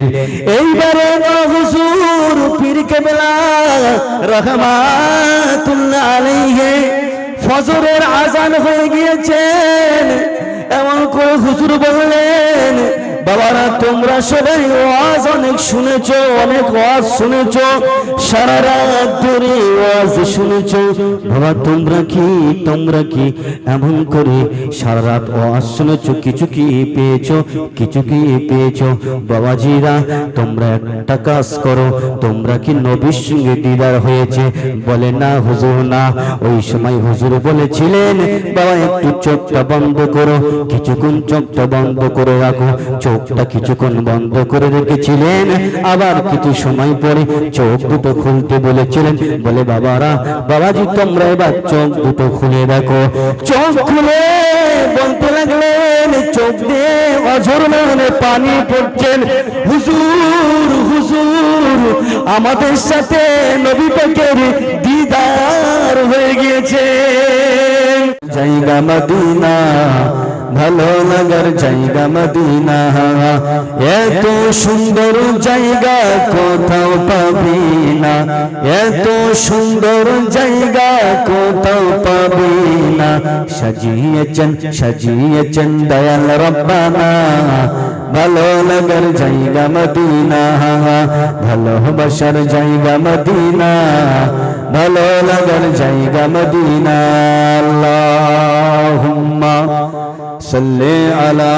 এইবারে হুজুর পীর কেবলা রহমাতুল্লাহ আলাইহি ফজরের আজান হয়ে গিয়েছেন। এমন করে হুজুর বললেন বাবারা, তোমরা সবাই ওয়াজ অনেক শুনেছ, অনেক ওয়াজ শুনেছ, সারা রাত ধরে ওয়াজ শুনেছ। বাবা, তোমরা কি তোমরা কি এমন করে সারা রাত ওয়াজ শুনেছ? কিছু কি পেয়েছ? কিছু কি পেয়েছ? বাবাজিরা, তোমরা একটা কাজ করো, তোমরা কি নবীর সঙ্গে দিদার হয়েছে? বলে না, হুজুর না। ওই সময় হুজুর বলেছিলেন, বাবা, একটু চোখটা বন্ধ করো, কিছুক্ষণ চোখটা বন্ধ করে রাখো চোখটা কিছুক্ষণ বন্ধ করে রেখেছিলেন। আবার কিছু সময় পরে চোখ দুটো খুলতে বলেছিলেন, বলে, বাবারা, বাবাজি, তোমরা এবার চোখ দুটো খুলে দেখো। চোখ খুলে বলতে লাগলেন, চোখ দিয়ে পানি পড়ছেন। হুজুর হুজুর, আমাদের সাথে নবী পাকের দিদার হয়ে গিয়েছে জায়গা মদিনা ভালো লাগার জায়গা মদিনা। এত সুন্দর জায়গা কোথাও পাবি না। এত সুন্দর জায়গা কোথাও পাবি না। সাজিয়েছেন সাজিয়েছেন দয়াল রব্বানা। ভালো লাগার জায়গা মদিনা। ভালোবাসার জায়গা মদিনা। ভালো লাগার জায়গা মদিনা। আল্লাহুম্মা সাল্লি আলা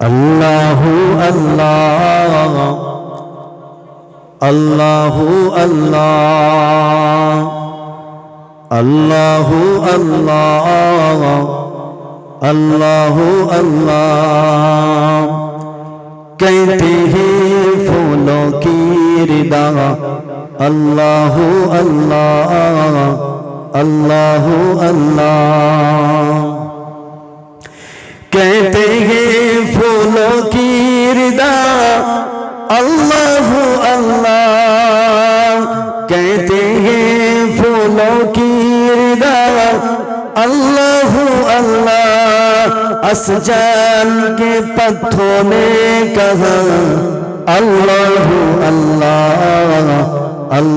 আল্লাহু আল্লাহ আল্লাহু আল্লাহ আল্লাহু আল্লাহ अल्लाह अल्लाह कहते हैं फूलों की रिदा अल्लाह अल्लाह अल्लाह अल्लाह कहते हैं फूलों की रिदा अल्लाह अल्लाह कहते हैं फूलों की रिदा अल्लाह अल्लाह असजान के पत्थरों ने कहा अल्लाह अल्लाह अल्लाह अल्लाह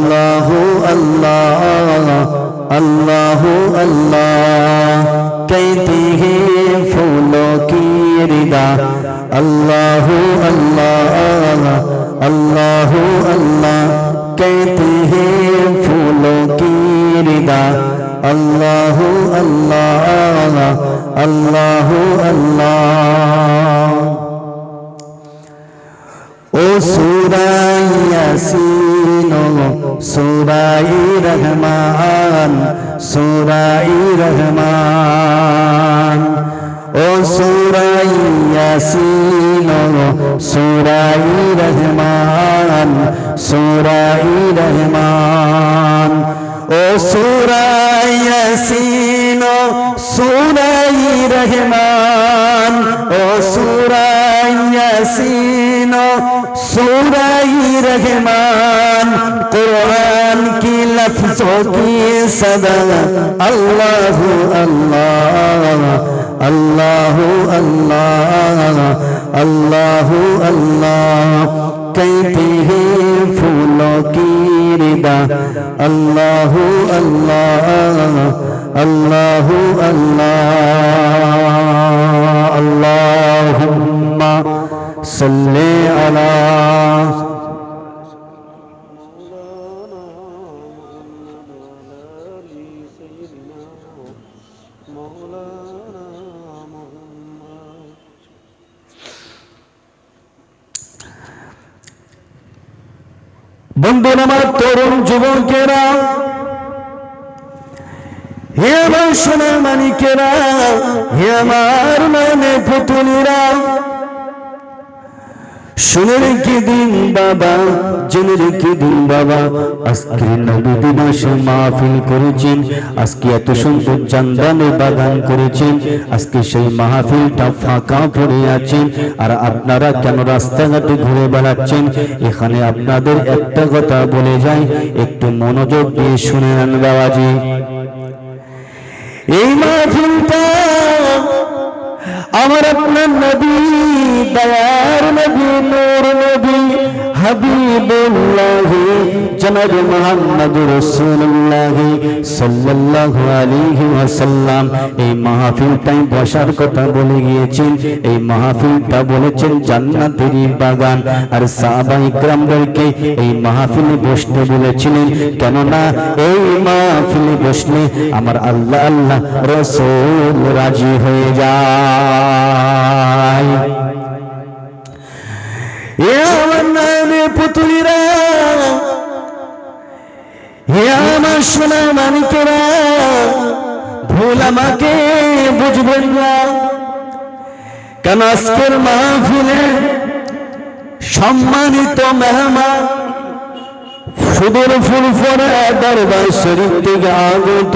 यासीन सूरह रहमान कुरान की लफ्जों की सदा अल्लाह अल्लाह अल्लाह अल्लाह अल्लाह अल्लाह कहते हैं फूलों की रिदा अल्लाह अल्लाह الله الله اللهم صل على বন্ধুন আমার তরুণ যুবকেরা হে আমার সোনার মানিকেরা হে আমার মনে পুতুলিরা শুনে রেখে দিন বাবা, জেনে রেখে দিন বাবা। আজকে নবী দিবসে মাহফিল করেছেন, আজকে এত সুন্দর জান্দানে বাগান করেছেন, আজকে সেই মাহফিলটা ফাঁকা পড়ে আছেন আর আপনারা কেন রাস্তাঘাটে ঘুরে বেড়াচ্ছেন? এখানে আপনাদের একটা কথা বলে যায় একটু মনোযোগ দিয়ে শুনে নেন বাবাজি। এই মাহফিলটা আমার আপনার নবী দয়ার নবী নূর নবী। হাবিবুল্লাহ, জনাব মোহাম্মদ রসুল্লাহ সাল্লাল্লাহু আলাইহি ওয়াসাল্লাম এই মাহফিলটাই বসার কথা বলে গিয়েছেন, এই মাহফিলটা বলেছেন জান্নাতের বাগান আর সাহাবা ইকরামদেরকে এই মাহফিলে বসতে বলেছিলেন, কেননা এই মাহফিলে বসলে আমার আল্লাহ আল্লাহ রসুল রাজি হয়ে যায় Yeah! পুতুলিরা। হে আমার সোনা মানিকেরা ভুল আমাকে বুঝবেন না। কেন আজকের মাহফিলে সম্মানিত মেহমান সুদূর ফুলফরা দরবার শরীফ থেকে আগত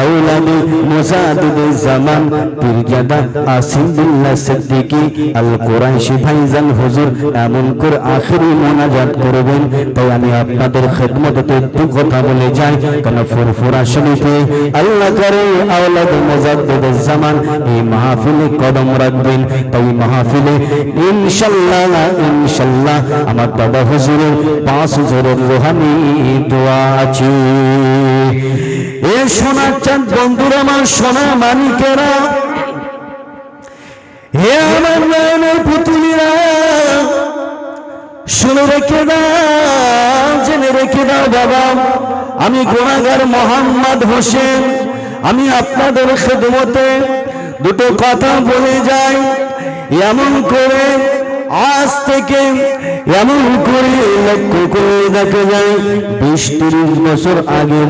আউলাদে মুজাদিদ জামান, পীরজাদা আসিমুল্লাহ সিদ্দিকী আল কুরাইশি ভাইজান হুজুর এমন করে আখেরি মোনাজাত করবেন। তাই আমি আপনাদের খেদমতে একটু কথা বলে যাই, কেন ফুরফুরা শরীফে আল্লাহ করে আউলাদ মুজাদ্দিদ জামান, এই মাহফিলে কদম রাখবেন। তাই মাহফিলে ইনশাল্লাহ ইনশাল্লাহ আমার দাদা হুজুরের পাঁচ হুজুরের দোয়া আছে। এ সোনার চাঁদ, বন্ধুরা আমার সোনা মানিকেরা। হে আমার নয়নের পুতুলিরা। শুনে রেখে দাও, জেনে রেখে দাও বাবা, আমি গোনাগার মোহাম্মদ হোসেন। আমি আপনাদের খেদমতে দুটো কথা বলে যাই। এমন করে আজ থেকে এমন করে লক্ষ্য করে দেখা যায়, বিশ তিরিশ বছর আগে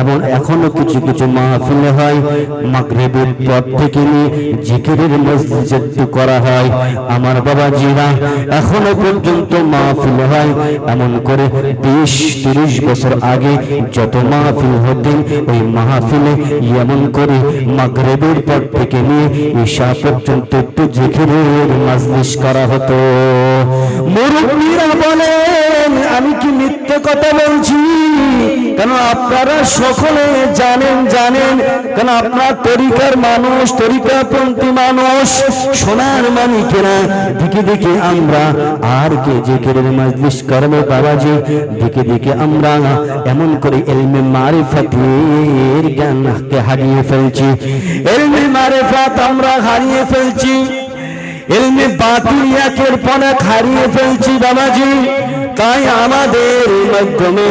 এমন এখনও কিছু কিছু মাহফিলে হয়। মাগরিবের পর থেকে নিয়ে জিকিরের মসজিদ করা হয়। আমার বাবা জিরা এখনও পর্যন্ত মাহফিল হয়। এমন করে বিশ তিরিশ বছর আগে যত মাহফিল হতেন, ওই মাহফিলে এমন করে মাগরিবের পর থেকে নিয়ে ঈশা পর্যন্ত একটু জিকিরের মাজলিস করা হতো। মুরব্বীরা বলেন, আমি কি মিথ্যে কথা বলছি? কেন আপনারা সকলে জানেন জানেন? কেন আপনার তরিকার মানুষ, তরিকাপন্থী মানুষ সোনার মানিকেরা দিকে দিকে আমরা আর কে যে কেরের মাজলিস করব বাবাজি? দিকে দিকে আমরা এমন করে এলমে মারিফাতের জ্ঞানকে হারিয়ে ফেলছি। এলমে মারিফাত আমরা হারিয়ে ফেলছি। এলমে বাতিলিয়াকের পনা হারিয়ে ফেলছি বাবাজি। তাই আমাদের মাধ্যমে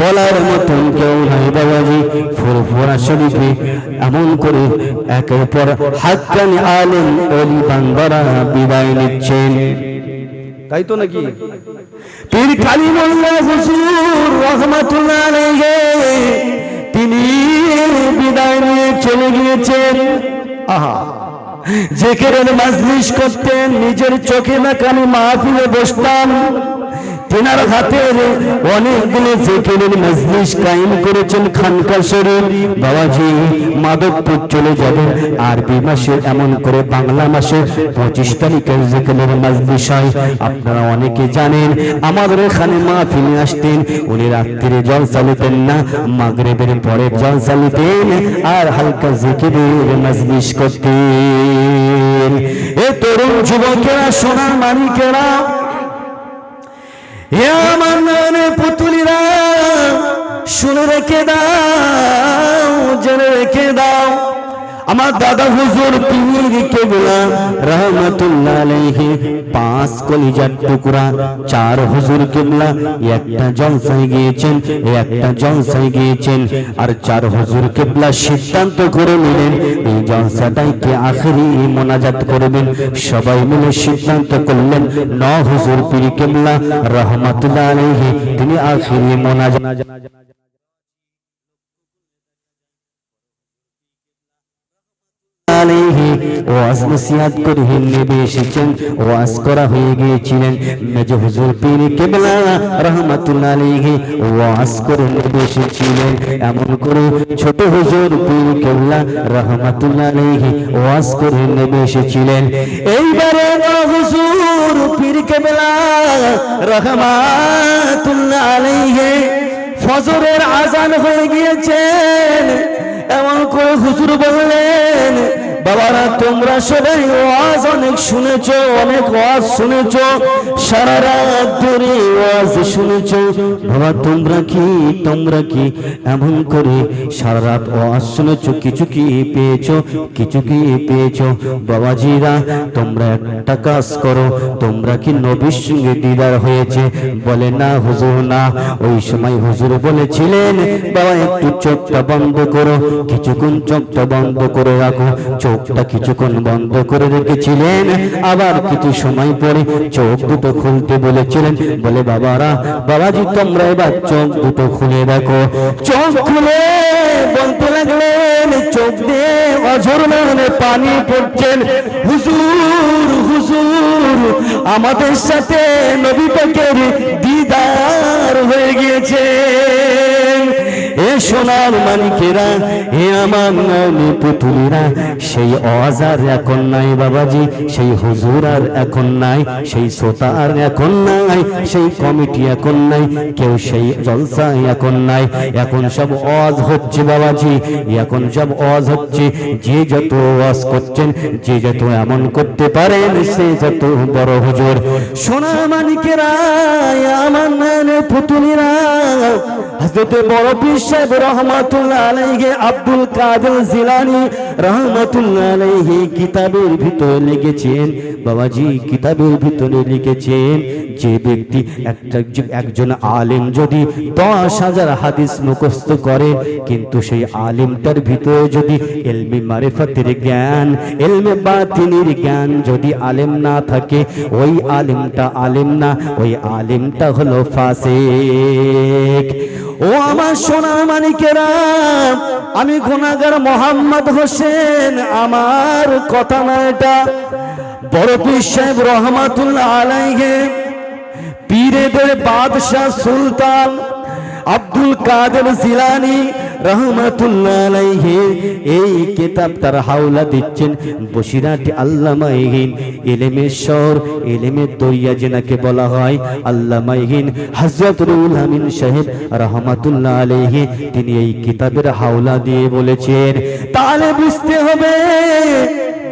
বলার মতন কেউ নাই বাবাজি। ফুরফুরা শরীফে এমন করে একের পর হাক্কানি আলেম অলি বান্দারা বিদায় নিচ্ছেন। তাই তো নাকি? পীর কালিমুল্লাহ হুজুর রহমাতুল্লাহ আলাইহি তিনি বিদায় নিয়ে চলে গিয়েছেন। আহা। জেকেরের মাজলিস করতেন নিজের চোখে না কানে মাহফিলে বসতাম। তেনার হাতের অনেকগুলো জেকেরের মজলিস কায়েম করেছেন খানকা শরীফ। বাবাজি, মাধবপুর চলে যাবেন আরবি মাসে, এমন করে বাংলা মাসে পঁচিশ তারিখের জেকেরের মজলিস হয়। আপনারা অনেকে জানেন, আমাদের এখানে মাহফিলে আসতেন, উনি রাত্রিরে জল চালিতেন না, মাগরেবের পরে জল চালিতেন আর হালকা জিকিরের মজলিস করতেন। যুবকেরা সোনার মানিকেরা আমার নয়নের পুতুলিরা শুনে রেখে দাও জেনে রেখে দাও। আমার দাদা হুজুর পীর কেবলা, রহমতুল্লাহ আলাইহি, পাঁচ কলিজার টুকরা, চার হুজুর কেবলা, একটা জলসায় গিয়েছেন, একটা জলসায় গিয়েছেন, আর চার হুজুর কেবলা সিদ্ধান্ত করে নিলেন, এই জলসাটাই কে আখেরি মোনাজাত করবেন? সবাই মিলে সিদ্ধান্ত করলেন, ন হুজুর পীর কেবলা, রহমতুল্লাহ আলাইহি, তিনি আখেরি মোনাজাত আলাইহি ওয়াজ নসিহাত করে নেবে এসেছেন। ওয়াজ করা হয়ে গিয়েছিলেন। মেজ হুজুর পীর কেবলা রহমাতুল্লাহ আলাইহি ওয়াজ করে নেবে এসেছিলেন। এমন করে ছোট হুজুর পীর কেবলা রহমাতুল্লাহ আলাইহি ওয়াজ করে নেবে এসেছিলেন। এইবারে হুজুর পীর কেবলা রহমাতুল্লাহ আলাইহি ফজরের আজান হয়ে গিয়েছেন এমন করে হুজুর বললেন বাবারা, তোমরা সবাই ওয়াজ অনেক শুনেছ, অনেক ওয়াজ শুনেছ, সারা রাত ধরে ওয়াজ শুনেছ। বাবা, তোমরা কি তোমরা কি এমন করে সারা রাত ওয়াজ শুনেছ? কিছু কি পেয়েছ? কিছু কি পেয়েছ? বাবাজিরা, তোমরা একটা কাজ করো, তোমরা কি নবীর সঙ্গে দিদার হয়েছে? বলে, না, হুজুর, না। ওই সময় হুজুর বলেছিলেন, বাবা, একটু চোখটা বন্ধ করো, কিছুক্ষণ চোখটা বন্ধ করে রাখো চোখটা কিছুক্ষণ বন্ধ করে রেখেছিলেন। আবার কিছু সময় পরে চোখ দুটো খুলতে বলেছিলেন, বলে, বাবারা, বাবাজি, তোমরা এবার চোখ দুটো খুলে দেখো। চোখ খুলে বলতে লাগলেন, চোখ দিয়ে মানে পানি পড়ছেন। হুজুর হুজুর, আমাদের সাথে নবী পাকের দিদার হয়ে গিয়েছে সোনার মানিকেরা হে আমার নামে পুতুলিরা, সেই অজার এখন নাই বাবাজি, সেই হুজুর আর এখন নাই, সেই শ্রোতা আর এখন নাই, সেই কমিটি এখন নাই, কেউ সেই জলসা এখন নাই। এখন সব অজ হচ্ছে বাবাজি, এখন সব অজ হচ্ছে, যে যত অজ করছেন, যে যত এমন করতে পারেন, সে যত বড় হুজুর। সোনা মানিকেরা আমার নানে পুতুলিরা হযরতে বড় পীর সাহেব আব্দুল কাদের জিলানী কিতাবের ভিতরে লিখেছেন, বাবাজি কিতাবের ভিতরে লিখেছেন যে ব্যক্তি একজন আলেম যদি দশ হাজার হাদিস মুখস্থ করে, কিন্তু সেই আলিমটার ভিতরে যদি এলমি মারিফাতের জ্ঞান, এলমে বাতিনির জ্ঞান যদি আলেম না থাকে, ওই আলিমটা আলেম না, ওই আলিমটা হলো ফাসিক। ও আমার সোনা মানিকেরা আমি গুনাগার মোহাম্মদ হোসেন, আমার কথা না এটা। বড় পীর সাহেব রহমাতুল্লাহ আলাইহে, পীরেদের বাদশাহ সুলতান আব্দুল কাদের জিলানি রহমাতুল্লাহ আলাইহি, এই কিতাব তার হাওলা দিচ্ছেন বসিরাটি আল্লামা ইহিন এলেমের শহর এলেমের দরিয়া যেনাকে বলা হয় আল্লামা ইহিন হযরত রুল আমিন সাহেব রহমাতুল্লাহ আলাইহি, তিনি এই কিতাবের হাওলা দিয়ে বলেছেন তাহলে বুঝতে হবে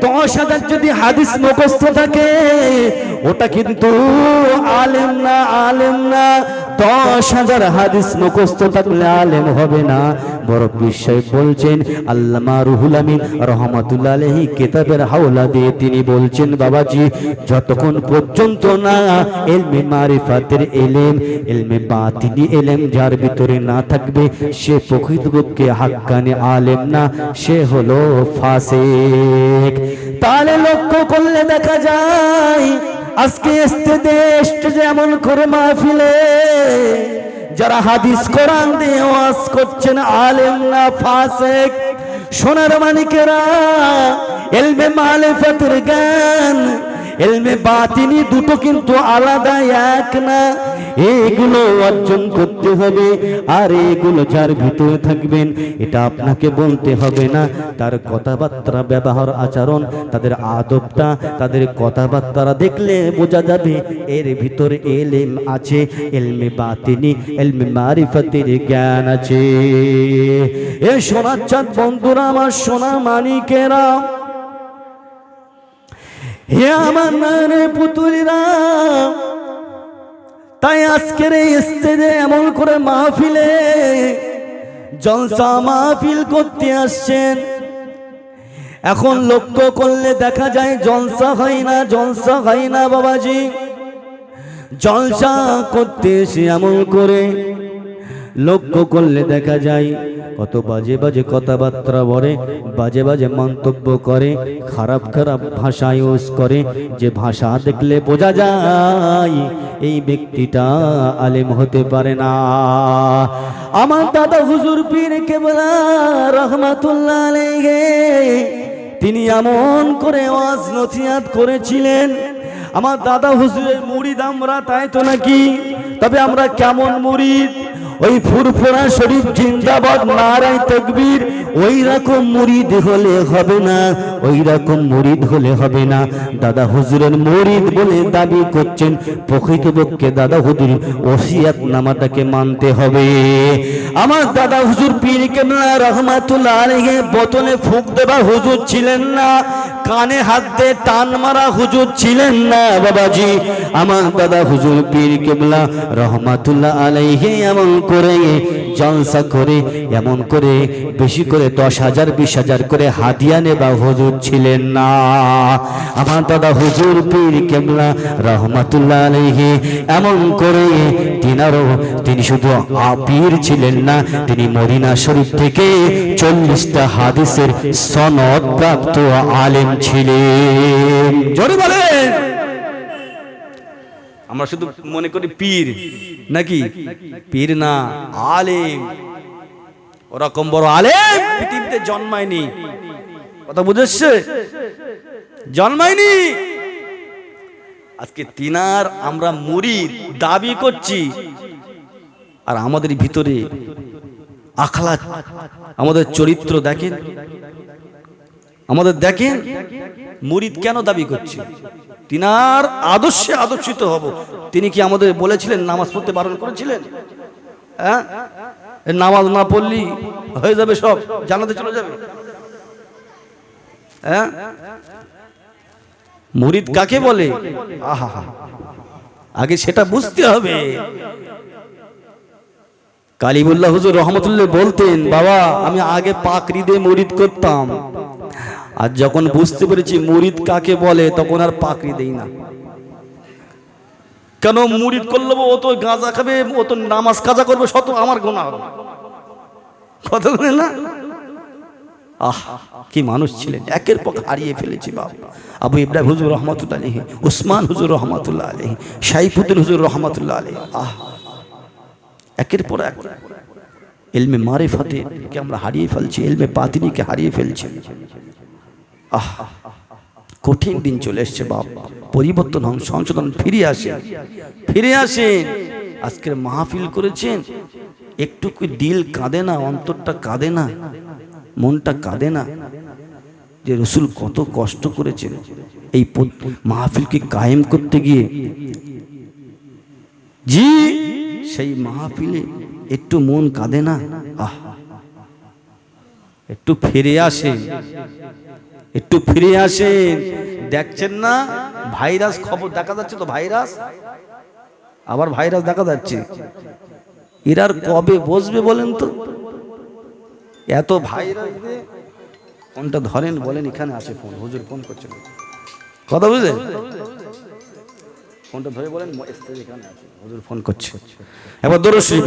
দশ হাজার যদি হাদিস মুখস্থ থাকে, ওটা কিন্তু আলেম না আলেম না। দশ হাজার হাদিস মুখস্থ থাকলে আলেম হবে না। বড় বিষয় বলছেন, আল্লামা রুহুল আমিন রহমাতুল্লাহ আলহি কেতাবের হাওলা দিয়ে তিনি বলছেন, বাবাজি, যতক্ষণ পর্যন্ত না এলমে মারিফাতের এলেম, এলমে বাতিনি এলেম যার ভিতরে না থাকবে, সে প্রকৃতপক্ষে হাক্কানে আলেম না, সে হলো ফাসেক। তাহলে লক্ষ্য করলে দেখা যায়, আজকে এসতে দেশ যেমন করে মাহফিলে। যারা হাদিস কোরআন দিয়ে ওয়াজ করছেন, আলেম না ফাসেক, সোনার মানিকেরা, এলমে মালেফাতের জ্ঞান, এলমে বাতিনি দুটো কিন্তু আলাদা এক না। এগুলো অর্জন করতে হবে, আর এগুলো যার ভিতরে থাকবেন, এটা আপনাকে বলতে হবে না। তার কথাবার্তা, ব্যবহার, আচরণ, তাদের আদবটা, তাদের কথাবার্তারা দেখলে বোঝা যাবে এর ভিতরে এলেম আছে, এলমে বাতিনি, এলমে মারিফতের জ্ঞান আছে। এ সোনার চাঁদ, বন্ধুরা, আমার সোনা মানিকেরা হে আমার নারে পুতুলিরা তাই আজকের এই স্টেজে এমন করে মাহফিলে জলসা মাহফিল করতে আসছেন। এখন লক্ষ্য করলে দেখা যায় জলসা হয় না, জলসা হয় না বাবাজি। জলসা করতে এসে এমন করে লক্ষ্য করলে দেখা যায় কত বাজে বাজে কথাবার্তা বলে, বাজে বাজে মন্তব্য করে, খারাপ খারাপ ভাষা ইউজ করে, যে ভাষা দেখলে বোঝা যায়, এই ব্যক্তিটা আলেম হতে পারে না। আমার দাদা হুজুর পীর কেবলা রহমাতুল্লাহ আলাইহি, তিনি এমন করে ওয়াজ নথিয়াত করেছিলেন, আমার দাদা হুজুরের মুড়িদ আমরা তাই তো নাকি? তবে আমরা কেমন মুড়িদ ওই ফুরফুরা শরীফ জিন্দাবাদ, নারায় তকবীর। ওই রকম মুরিদ হলে হবে না, ওই রকম মুরিদ হলে হবে না। দাদা হুজুরের মুরিদ বলে দাবি করছেন প্রকৃতপক্ষে দাদা হুজুর ওসিয়াত নামাটাকে মানতে হবে। আমার দাদা হুজুর পীর কেমলা রহমাতুল্লাহ আলাইহি বোতলে ফুক দেবা হুজুর ছিলেন না। কানে হাত দিয়ে টান মারা হুজুর ছিলেন না বাবাজি। আমার দাদা হুজুর পীর কেবলা রহমাতুল্লাহ আলাইহি এমন করে জলসা করে, এমন করে, বেশি করে, দশ হাজার, বিশ হাজার করে হাদিয়া নেবা হুজুর ছিলেন না। আমার দাদা হুজুর পীর কেবলা রহমাতুল্লাহ আলাইহি, এমন করে তিনারও, তিনি শুধু আ- পীর ছিলেন না, তিনি মদিনা শরীফ থেকে চল্লিশটা হাদিসের সনদ প্রাপ্ত আলেম ছিলেন। জোরে বলেন। আমরা শুধু মনে করি পীর, নাকি? পীর না, আলেম। ওরকম বড় আলেম পৃথিবীতে জন্মায়নি। কথা বুঝেছে জন্মায়নি। আজকে তিনার আমরা মুরিদ দাবি করছি। আর আমাদের ভিতরে আখলা আমাদের চরিত্র দেখেন। আমাদের দেখেন মুরিদ কেন দাবি করছে? তিনার আদর্শে আদর্শিত হব। তিনি কি আমাদের বলেছিলেন, নামাজ পড়তে বারণ করেছিলেন? হ্যাঁ? নামাজ না পড়লি হয়ে যাবে সব জানাতে চলে যাবে। হ্যাঁ? মুরিদ কাকে বলে? আহা আগে সেটা বুঝতে হবে। কালিমুল্লাহ হুজুর রহমতুল্লাহ বলতেন, বাবা, আমি আগে পাকড়ি দিয়ে মুরিদ করতাম। আর যখন বুঝতে পেরেছি মুরিদ কাকে বলে, তখন আর পাকড়ি দেই না। কেন মুরিদ করলে ও তো গাঁজা খাবে, ও তো নামাজ কাজা করবে শত আমার গোনা হবে। কথা বলে না? আহ, কি মানুষ ছিলেন। একের পর হারিয়ে ফেলেছি বাবা আবু ইব্রাহিম হুজুর রহমতুল্লাহ আলহি উসমান হুজুর রহমতুল্লাহ আলহি সাইফুদ্দিন হুজুর রহমতুল্লাহ আলহি আহ, একের পর এক এলমে মারে ফাতে আমরা হারিয়ে ফেলছি, এলমে পাতিনিকে হারিয়ে ফেলছি। আহ, কঠিন দিন চলে এসছে বাপ। পরিবর্তন হন, সংশোধন ফিরে আসেন ফিরে আসেন আজকের মাহফিল করেছেন। একটু কি দিল কাঁদে না, অন্তরটা কাঁদে না, মনটা কাঁদে না। যে রসুল কত কষ্ট করেছেন। এই মাহফিলকে কায়েম করতে গিয়ে। জি, সেই মাহফিলে একটু মন কাঁদে না। আহ, একটু ফিরে আসেন একটু ফিরে আসেন। দেখছেন না? ভাইরাস খবর দেখা যাচ্ছে তো, ভাইরাস? আবার ভাইরাস দেখা যাচ্ছে। এরার কবে বসবে বলেন তো? এত ভাইরাস ফোনটা ধরেন, বলেন, এখানে আসে ফোন। হুজুর ফোন করছেন কথা বুঝলেন? ফোনটা ধরে বলেন ফোন করছে। এবার দরুদ শরীফ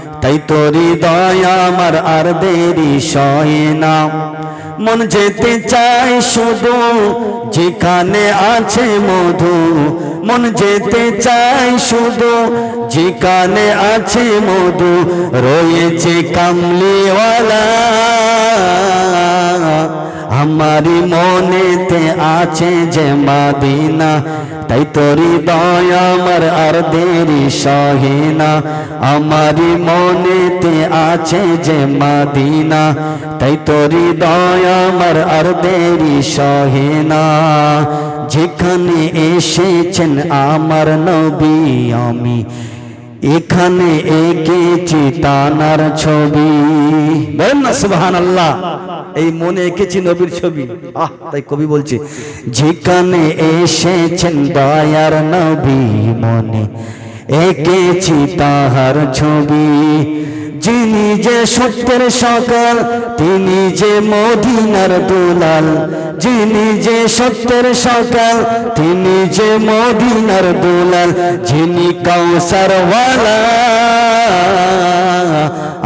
তাই তোরি দয়া আমার আর দেরি সহে না। মন যেতে চাই শুধু যেখানে আছে মধু। মন যেতে চাই শুধু যেখানে আছে মধু, রয়েছে কামলিওয়ালা। আমারি মনেতে আছে যে মাদিনা তাই তোরি দয়া আমার আর দেরি সহিনা আমারি মনেতে আছে যে মাদিনা তাই তোরি দয়া আমার আর দেরি সহিনা যেখানে এসেছেন আমার নবী আমি এখানে একে তানার ছবি বলেন না সুবহান আল্লাহ এই মনে এঁকেছি নবীর ছবি। আহ, তাই কবি বলছে, যেখানে এসেছেন দয়ার নবী মনে, এঁকেছি তাহার ছবি। যিনি যে সত্যের সকাল, তিনি যে মদিনার দুলাল। যিনি যে সত্যের সকাল, তিনি যে মদিনার দুলাল। যিনি কাউসার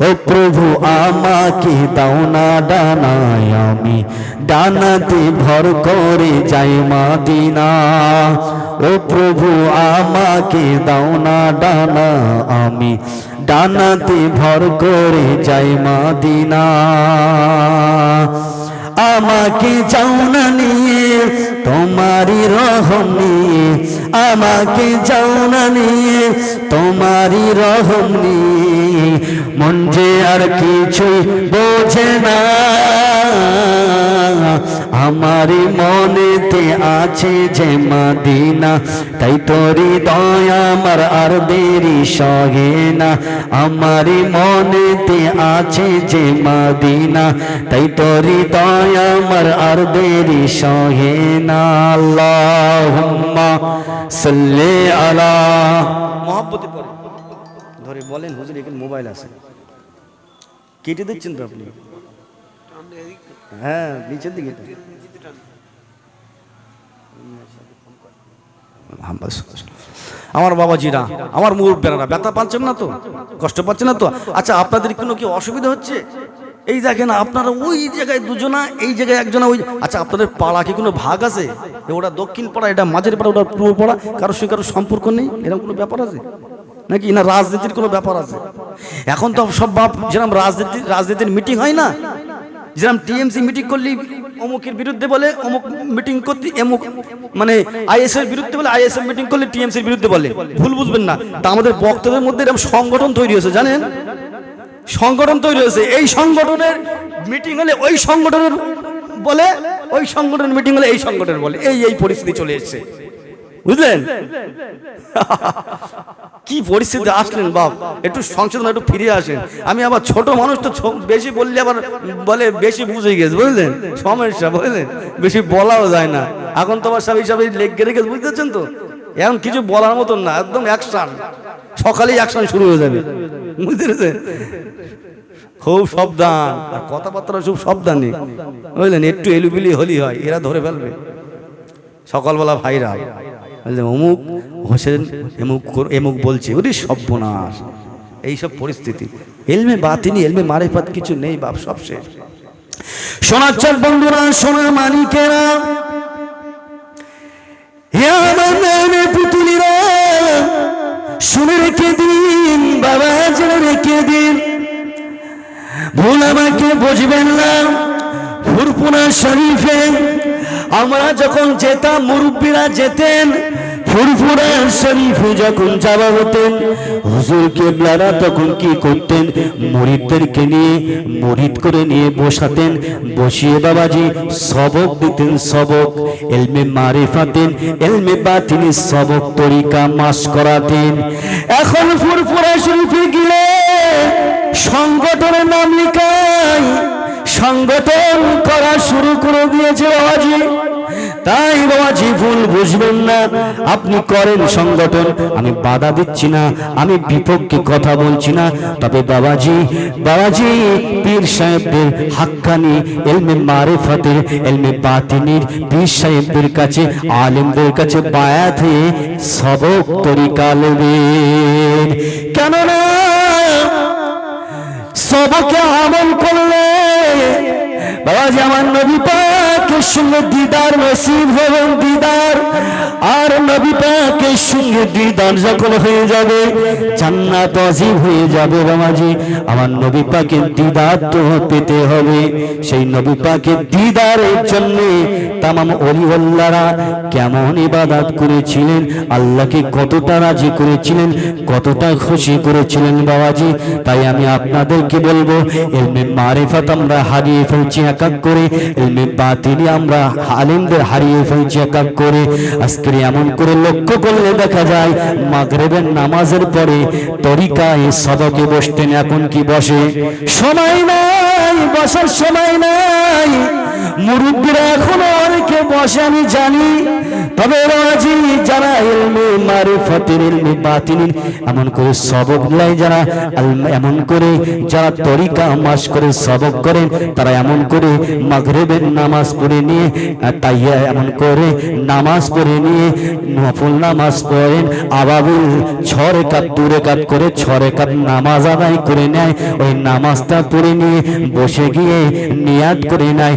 ও প্রভু, আমাকে দাও না ডানায় আমি। ডানাতে ভর করে যাই মাদিনা। ও প্রভু, আমাকে দাও না ডানা আমি। ডানাতে ভর করে যাই মাদিনা। আমাকে যাও না নিয়ে, তোমারই রহম নিয়ে। আমাকে যাও না নিয়ে, তোমারই রহম নিয়ে। মন যে আর কিছুই বোঝে না, আমারই মনেতে আছে যে মাদিনা। তাই তোরি দয়া আমার আর দেরি সহে না, আমারই মনেতে আছে যে মাদিনা। তাই তোরি দয়া আমার আর দেরি সহে না, আল্লাহুম্মা সাল্লি আলা মহাব্বতে পড়ে। ধরে বলেন হুজুর, এখানে মোবাইল আছে। কেটে দিচ্ছেন তো আপনি? হ্যাঁ নিচের দিকে। আমার বাবাজিরা, আমার মুরব্বেরা ব্যথা পাচ্ছেন না তো? কষ্ট পাচ্ছেন না তো? আচ্ছা আপনাদের কোনো কি অসুবিধা হচ্ছে? এই দেখেন, আপনারা ওই জায়গায় দুজনা, এই জায়গায় একজনা, ওই আচ্ছা আপনাদের পাড়া কি কোনো ভাগ আছে? ওটা দক্ষিণ পাড়া, এটা মাঝের পাড়া, ওটা পূর্ব পাড়া? কারোর সঙ্গে কারোর সম্পর্ক নেই? এরকম কোনো ব্যাপার আছে? নাকি না রাজনীতির কোনো ব্যাপার আছে? এখন তো সব বাপ যেরকম রাজনীতি, রাজনীতির মিটিং হয় না, যেরকম টিএমসি মিটিং করলি অমুকের বিরুদ্ধে বলে, অমুক মিটিং করতে এমুক মানে আইএস এর বিরুদ্ধে বলে আইএস এর মিটিং করলে টিএমসির বিরুদ্ধে বলে। ভুল বুঝবেন না। তা আমাদের বক্তব্যের মধ্যে এরকম সংগঠন তৈরি হয়েছে, জানেন? সংগঠন তৈরি হয়েছে। এই সংগঠনের মিটিং হলে ওই সংগঠনের বলে, ওই সংগঠনের মিটিং হলে এই সংগঠনের বলে। এই এই পরিস্থিতি চলে এসেছে। বুঝলেন? কি পরিস্থিতি আসলেন বাপ? একটু সংশোধন, একটু ফিরে আসেন। আমি আবার ছোট মানুষ তো বেশি বললে আবার বলে বেশি বুঝে গেছে, বুঝলেন? সমস্যা, বুঝলেন? বেশি বলাও যায় না। এখন তো আবার সব হিসাবে লেগে রেখে বুঝতে পারছেন তো? এখন কিছু বলার মতন না, একদম অ্যাকশন সকালেই অ্যাকশন শুরু হয়ে যাবে। বুঝতে পেরেছেন? খুব সাবধান। আর কথাবার্তা খুব সাবধানে। বুঝলেন? একটু এলুবিলি হলি হয়, এরা ধরে ফেলবে। সকালবেলা ভাইরা অমুক হোসেন এমুক এমুক বলছে, ওরে সর্বনাশ। এইসব পরিস্থিতি। এলমে বাতিনি, এলমে মারেফাত কিছু নেই, বাপ, সব শেষ। চাল বন্ধুরা সোনার মানিকেরা দিন, বাবা, জেনে দিন। ভুল আমাকে বুঝবেন না শরীফে। আমরা যখন যেতাম, মুরব্বীরা যেতেন ফুরফুরা শরীফে যখন হতেন তখন কি করতেন? মুরিদদেরকে নিয়ে মুরিদ করে নিয়ে বসাতেন, বসিয়ে দিতেন এলমে তরিকা এখন ফুরফুরা সংগঠনের নাম সংগঠন করা শুরু করে দিয়েছে বাবাজি। তাই বাবাজি ভুল বুঝবেন না। আপনি করেন সংগঠন, আমি বাধা দিচ্ছি না, আমি বিপক্ষে কথা বলছি না। তবে বাবাজি বাবাজি, পীর সাহেবদের হাক্কানি, এলমে মারেফাতের, এলমে বাতিনির, পীর সাহেবদের কাছে, আলেমদের কাছে বায়াত হয়ে সবক তরিকা নেবেন। কেননা, সবকে আমল করলে বাবাজি আমার নবী পাকের সঙ্গে দিদার নসিব হবেন দিদার। আর নবী পাকের সঙ্গে দিদার যখন হয়ে যাবে, জান্নাত অজীব হয়ে যাবে বাবাজি আমার নবী পাকের দিদার তো পেতে হবে। সেই নবী পাকের দিদারের জন্য তামাম অলিওয়াল্লারা কেমন ইবাদত করেছিলেন, আল্লাহকে কতটা রাজি করেছিলেন, কতটা খুশি করেছিলেন বাবাজি। তাই আমি আপনাদেরকে বলব, এলমে মারিফাত আমরা হারিয়ে ফেলছি এক এক করে, এলমে বাতিনি আমরা আলিমদের হারিয়ে ফেলছি এক এক করে। আজকে এমন করে লক্ষ্য করলে দেখা যায়, মাগরেবের নামাজের পরে তরিকায় সদকে বসতেন, এখন কি বসে? সময় নাই, বসার সময় নাই। মুরব্বীরা এখনও অনেকে বসে, আমি জানি। তবে রাজি যারা ইলমে মারিফাতের ইলমে বাতিনিন এমন করে সবক লাই যারা এমন করে যারা তরিকা মাস করে সবক করেন তারা এমন করে মাগরিবের নামাজ পড়ে নিয়ে তাইয়া এমন করে নামাজ পড়ে নিয়ে, নফল নামাজ পড়েন, আবাবিল ছ রেখাত, দু রেখাত করে ছ রেখাত নামাজ আদায় করে নেয়, ওই নামাজটা পড়ে নিয়ে, বসে গিয়ে নিয়াত করে নেয়।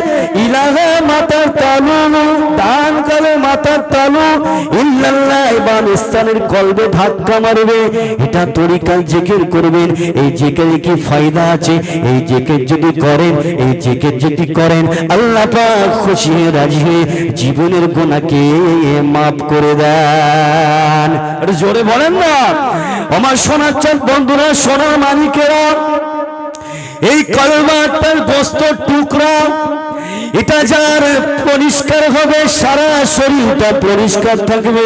ইলাহা মাতার তালু, দান করে মাতার তালু। ইল্লাল্লাহ ইবানিস্তানের কলবে ধাক্কা মারবে। এটা তরিকায় জিকির করবেন। এই জিকিরে কি ফায়দা আছে? এই জিকির যদি করেন, এই জিকির যদি করেন, আল্লাহ পাক খুশি রাজি হয়ে জীবনের গুনাহকে মাফ করে দেন। একটু জোরে বলেন না। আমার সোনার চাঁদ, বন্ধুরা, সোনার মানিকেরা এই কলমাটার গোস্ত টুকরা এটা যার পরিষ্কার হবে, সারা শরীরটা পরিষ্কার থাকবে।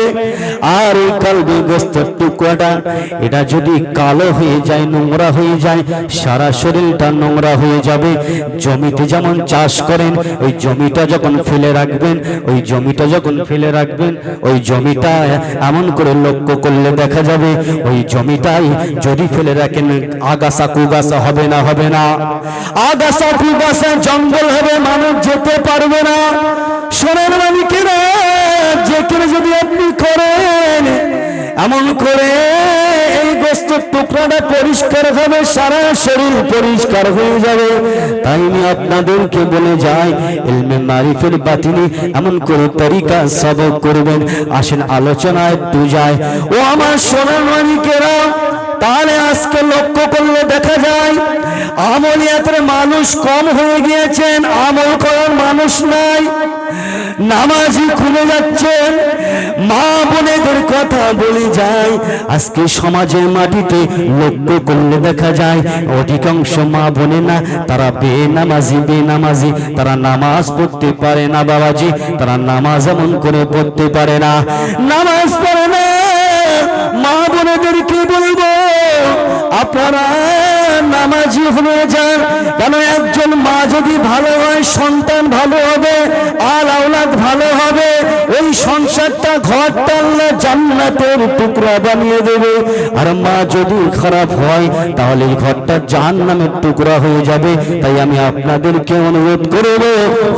আর এই কলবে গোস্তের টুকরাটা, এটা যদি কালো হয়ে যায়, নোংরা হয়ে যায়, সারা শরীরটা নোংরা হয়ে যাবে। জমিতে যেমন চাষ করেন, ওই জমিটা যখন ফেলে রাখবেন, ওই জমিটা যখন ফেলে রাখবেন, ওই জমিটা এমন করে লক্ষ্য করলে দেখা যাবে, ওই জমিটাই যদি ফেলে রাখেন, আগাছা কুগাছা হবে না হবে না। আগাছা কুগাছা জঙ্গল হবে, মানুষ যেতে পারবে না। সোনার মালিকেরা, যেখানে যদি আপনি করেন, এমন করে এই গোস্তের টুকরাটা পরিষ্কার হবে সারা শরীর পরিষ্কার হয়ে যাবে। তাই আমি আপনাদেরকে বলে যাই, ইলমে মারিফের বাতিনি এমন করে তরিকা সবক করবেন। আসেন আলোচনায় যায় ও আমার সোনার মালিকেরা তাহলে আজকে লক্ষ্য করলে দেখা যায়, আমলিয়াতের মানুষ কম হয়ে গিয়েছেন, আমল করার মানুষ নাই। নামাজি খুলে যাচ্ছেন, মা বোনেদের কথা বলে যায়, আজকে সমাজের মাটিতে লক্ষ্য করলে দেখা যায়, অধিকাংশ মা বোনে না তারা বেনামাজি বেনামাজি, তারা নামাজ পড়তে পারে না বাবাজি, তারা নামাজ এমন করে পড়তে পারে না। নামাজ পড়ে আপনারা নামাজি হয়ে যান কেন একজন মা যদি ভালো হয়, সন্তান ভালো হবে, আর আওলাদ ভালো হবে, ওই সংসারটা ঘর আল্লাহ জান্নাতের টুকরা বানিয়ে দেবে। আর মা যদি খারাপ হয়, তাহলে এই ঘরটা জাহান্নামের টুকরা হয়ে যাবে। তাই আমি আপনাদেরকে অনুরোধ করব,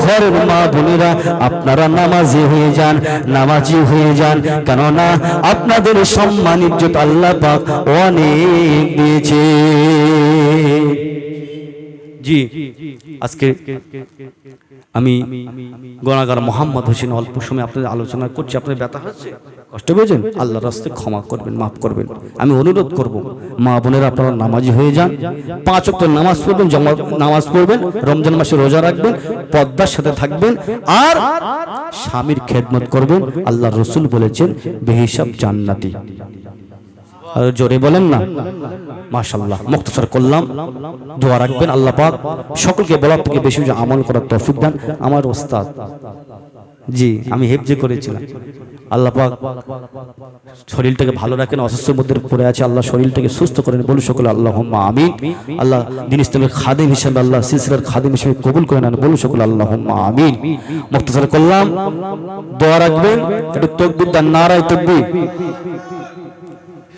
ঘরের মা বোনেরা, আপনারা নামাজি হয়ে যান, নামাজি হয়ে যান। কেননা আপনাদের সম্মান ইজ্জত আল্লাহ পাক অনেক দিয়েছে। জি, আজকে আমি গণাগার মোহাম্মদ হোসেন অল্প সময় আপনাদের আলোচনা করছি, আপনাদের ব্যথা হচ্ছে? কষ্ট পেয়েছেন? আল্লাহ রাস্তায় ক্ষমা করবেন, মাফ করবেন। আমি অনুরোধ করব, মা বোনেরা আপনারা নামাজি হয়ে যান, পাঁচ অক্ট নামাজ পড়বেন, জমা নামাজ পড়বেন, রমজান মাসে রোজা রাখবেন, পদ্মার সাথে থাকবেন, আর স্বামীর খেদমত করবেন আল্লাহ রসুল বলেছেন, বেহিসাব জান্নাতি। জোরে বলেন না। মাশাল্লাহ মুক্তসর করলাম। দোয়া রাখবেন আল্লাহ পাক। সকলকে বলার থেকে বেশি আমল করার তৌফিক দান। আমার ওস্তাদ, জি, আমি হেফজে করেছিলাম। আল্লাহ পাক শরীরটাকে ভালো রাখেন অসুস্থের মধ্যে পড়ে আছে। আল্লাহ শরীরটাকে সুস্থ করেন। বলুন সকলে আল্লাহ আমিন। আল্লাহ দিন ইসলামের খাদিম হিসেবে, আল্লাহ সিলসিলার খাদিম হিসেবে কবুল করে নেন। বলুন সকলে আল্লাহ আমিন। মুক্তসর করলাম। দোয়া রাখবেন। একটু তকবির দান, নারায় তকবির।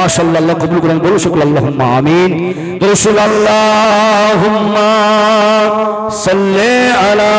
মাশাআল্লাহ আল্লাহ কবুল করেন বলুন শুকর আল্লাহুম্মা আমিন রাসূল আল্লাহুম্মা সাল্লি আলা